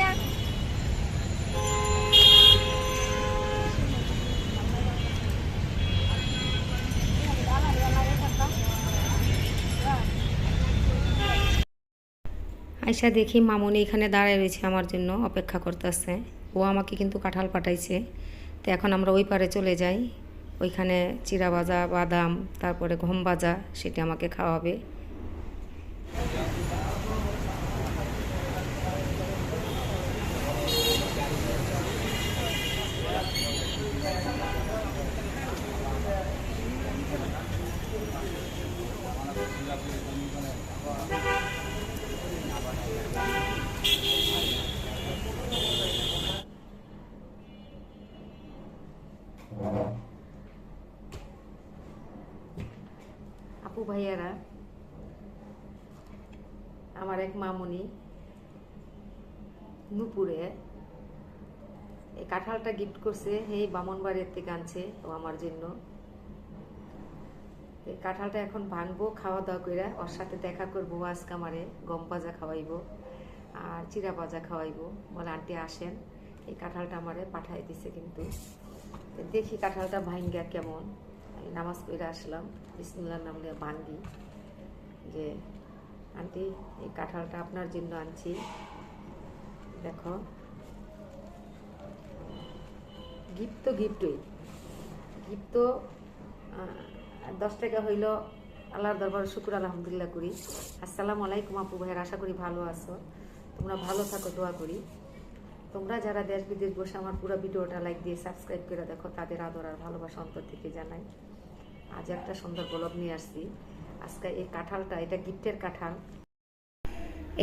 না। আয়সা দেখি মামুনি এখানে দাঁড়ায় রয়েছে আমার জন্য অপেক্ষা করতেছে। ও আমাকে কিন্তু কাঁঠাল পাঠাইছে। তো এখন আমরা ওই পারে চলে যাই। ওইখানে চিরা ভাজা বাদাম, তারপরে গম ভাজা, সেটা আমাকে খাওয়াবে। আপু ভাইয়ারা, আমার এক মামুনি নুপুরে এই কাঁঠালটা গিফট করছে এই বামনবাড়ির থেকে আনছে ও আমার জন্য। এই কাঁঠালটা এখন ভাঙবো, খাওয়া দাওয়া করে ওর সাথে দেখা করব আজকে আমারে গম ভাজা খাওয়াইবো আর চিরা ভাজা খাওয়াইবো। বলে আন্টি আসেন, এই কাঁঠালটা আমারে পাঠাই দিছে কিন্তু। দেখি কাঁঠালটা ভাঙ্গা কেমন। আমি নামাজ পড়ে আসলাম, বিসমুল্লাহ নাম নিয়ে ভাঙ্গি যে, আন্টি, এই কাঁঠালটা আপনার জন্য আনছি। দেখো। গিফট তো গিফটই। গিফট তো দশ টাকা হইল। আল্লাহর দরবার শুকুর, আলহামদুলিল্লাহ করি। আসসালামু আলাইকুম আপু ভাইয়ের, আশা করি ভালো আছো। তোমরা ভালো থাকো, দোয়া করি। তোমরা যারা দেশ বিদেশ বসে আমার পুরো ভিডিওটা লাইক দিয়ে সাবস্ক্রাইব করে দেখো, তাদের আদর আর ভালোবাসা অন্তর থেকে জানাই। আজ একটা সুন্দর গোলক নিয়ে আসছি। আজকে এই কাঁঠালটা, এটা গিফটের কাঁঠাল।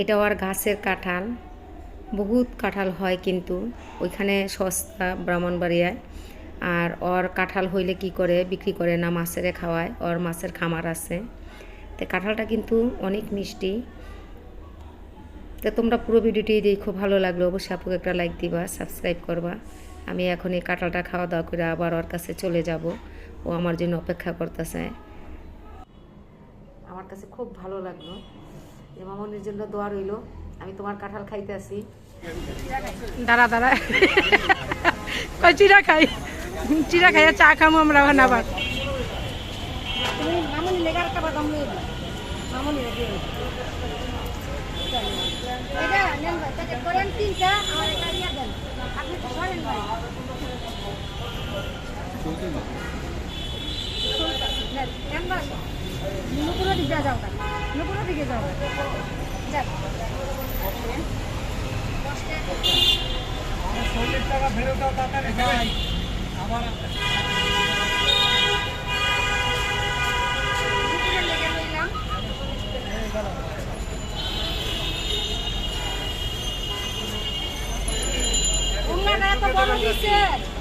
এটা আর গাছের কাঁঠাল। বহুত কাঁঠাল হয় কিন্তু, ওইখানে সস্তা ব্রাহ্মণবাড়িয়ায়। আর ওর কাঁঠাল হইলে কি করে, বিক্রি করে না মাছেরে খাওয়ায়, ওর মাছের খামার আছে। তো কাঁঠালটা কিন্তু অনেক মিষ্টি। তো তোমরা পুরো ভিডিওটি দেখো ভালো লাগল অবশ্যই আপুকে একটা লাইক দিবা সাবস্ক্রাইব করবা। আমি এখন এই কাঁঠালটা খাওয়া দাওয়া করে আবার ওর কাছে চলে যাব। ও আমার জন্য অপেক্ষা করতেছে। আমার কাছে খুব ভালো লাগল। যে মামনির জন্য দোয়া রইল। আমি তোমার কাঁঠাল খাইতে আসি। দাঁড়া দাঁড়া। কই চিরা খাই? চিরা খাইয়া চা খামো আমরা ওখানে আবার। তুমি মামুনি লেগার একটা বাদাম নিয়ে দিও। মামুনি করেন তিনটা, আমার এটা ইয়ে দেন। আপনি তো করেন ভাই। ভাই। দিকে যাও কা নুপুরের দিকে যাও। টাকা ফেরত দাও তাড়াতাড়ি, ভাই। bola, Vicente!